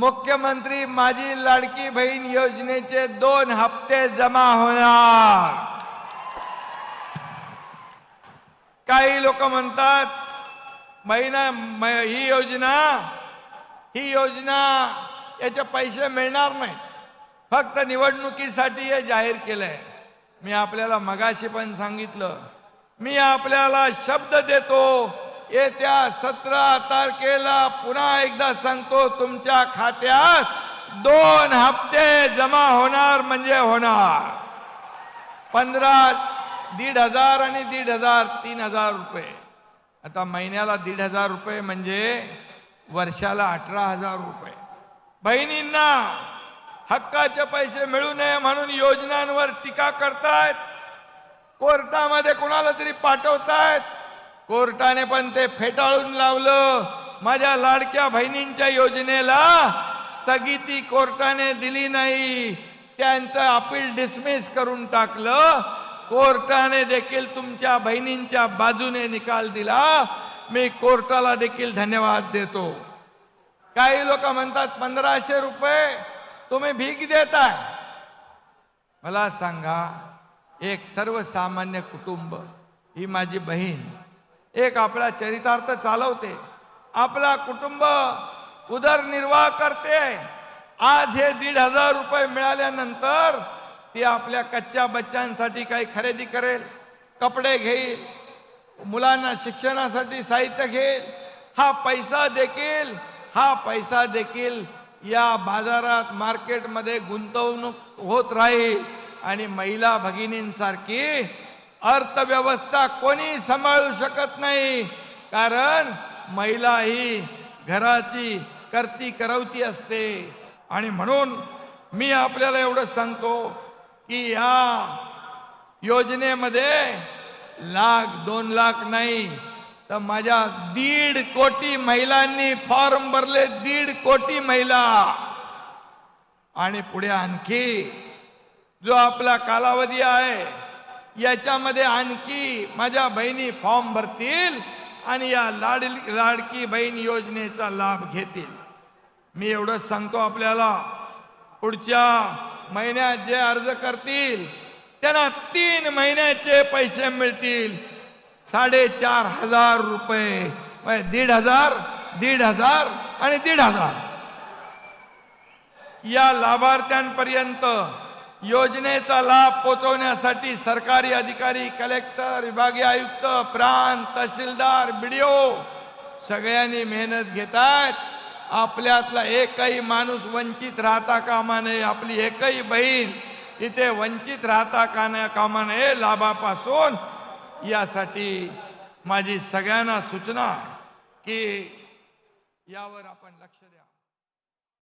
मुख्यमंत्री माझी लाडकी बहीण योजनेचे दोन हप्ते जमा होणार. काही लोक म्हणतात महिना ही योजना ही योजना याचे पैसे मिळणार नाहीत फक्त निवडणुकीसाठी हे जाहीर केलंय. मी आपल्याला मगाशी पण सांगितलं. मी आपल्याला शब्द देतो येत्या सतरा तारखेला पुन्हा एकदा सांगतो तुमच्या खात्यात दोन हप्ते जमा होणार म्हणजे होणार. पंधरा दीड हजार आणि दीड हजार तीन हजार रुपये. आता महिन्याला दीड हजार रुपये म्हणजे वर्षाला अठरा हजार रुपये. बहिणींना हक्काचे पैसे मिळू नये म्हणून योजनांवर टीका करतायत. कोर्टामध्ये कोणाला तरी पाठवतायत. कोर्टाने पण ते फेटाळून लावलं. माझ्या लाडक्या बहिणींच्या योजनेला स्थगिती कोर्टाने दिली नाही. त्यांचं अपील डिसमिस करून टाकलं. कोर्टाने देखील तुमच्या बहिणींच्या बाजूने निकाल दिला. मी कोर्टाला देखील धन्यवाद देतो. काही लोक म्हणतात पंधराशे रुपये तुम्ही भीक देताय. मला सांगा एक सर्वसामान्य कुटुंब ही माझी बहीण एक आपला चरितार्थ चालवते. आपला कुटुंब उदरनिर्वाह करते. आज हे दीड हजार रुपये मिळाल्यानंतर ती आपल्या कच्च्या बच्चांसाठी काही खरेदी करेल कपडे घेईल मुलांना शिक्षणासाठी साहित्य घेईल. हा पैसा देखील हा पैसा देखील या बाजारात मार्केटमध्ये गुंतवणूक होत राहील. आणि महिला भगिनींसारखी अर्थव्यवस्था कोणी सांभाळू शकत नाही. कारण महिला ही घराची करती करवती असते. आणि म्हणून मी आपल्याला एवढं सांगतो की या योजनेमध्ये लाख दोन लाख नाही तर माझ्या दीड कोटी महिलांनी फॉर्म भरले दीड कोटी महिला. आणि पुढे आणखी जो आपला कालावधी आहे याच्यामध्ये आणखी माझ्या बहिणी फॉर्म भरतील आणि या लाड लाडकी बहीण योजनेचा लाभ घेतील. मी एवढंच सांगतो आपल्याला. पुढच्या महिन्यात जे अर्ज करतील त्यांना तीन महिन्याचे पैसे मिळतील. साडेचार हजार रुपये. म्हणजे दीड हजार दीड हजार आणि दीड हजार. या लाभार्थ्यांपर्यंत योजनेचा लाभ पोहोचवण्यासाठी सरकारी अधिकारी कलेक्टर विभागीय आयुक्त प्रांत तहसीलदार बीडीओ सगळ्यांनी मेहनत घेतात. आपल्यातला एकही माणूस वंचित राहता कामा नये. आपली एकही बहीण इथे वंचित राहता काना कामा नये लाभापासून. यासाठी माझी सगळ्यांना सूचना की यावर आपण लक्ष द्या.